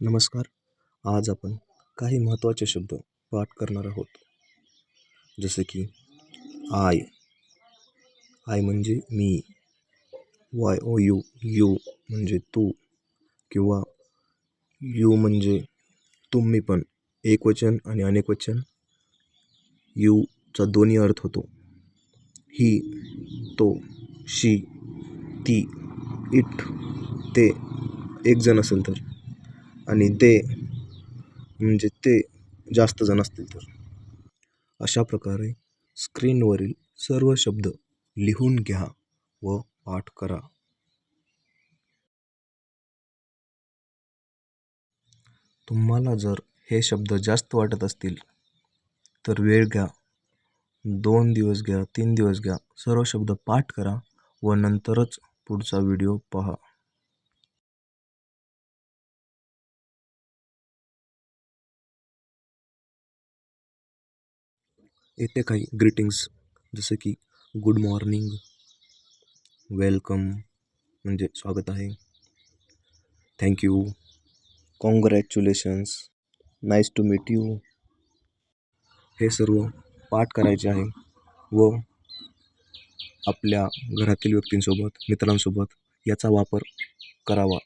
नमस्कार. आज आपण काही महत्त्वाचे शब्द पाठ करणार आहोत. जसे की आय. आय म्हणजे मी. वाय ओ यू यू म्हणजे तू. किंवा यू म्हणजे तुम्ही पण. एकवचन आणि अनेकवचन यूचा दोन्ही अर्थ होतो. ही तो शी ती इट ते एक जण असेल तर. आणि ते म्हणजे ते जास्त जण असतील तर. अशा प्रकारे स्क्रीनवरील सर्व शब्द लिहून घ्या व पाठ करा. तुम्हाला जर हे शब्द जास्त वाटत असतील तर वेळ घ्या. दोन दिवस घ्या तीन दिवस घ्या सर्व शब्द पाठ करा व नंतरच पुढचा व्हिडिओ पहा. येथे काही ग्रीटिंग्स जसे की गुड मॉर्निंग वेलकम म्हणजे स्वागत आहे. Thank you congratulations nice to meet you हे सर्व पाठ करायचे आहे व आपल्या घरातील व्यक्तींसोबत मित्रांसोबत याचा वापर करावा.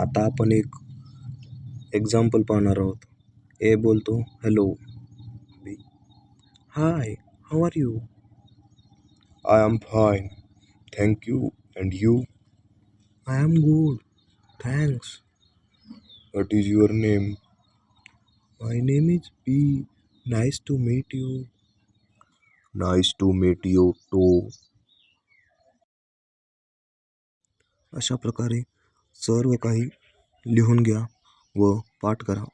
आता आपण एक एक्झाम्पल पाहणार आहोत. ए बोलतो hello B. Hi how are you I am fine thank you and you I am good thanks what is your name my name is B nice to meet you nice to meet you too अशा प्रकारे सर्व काही लिहून घ्या. व पाठ करा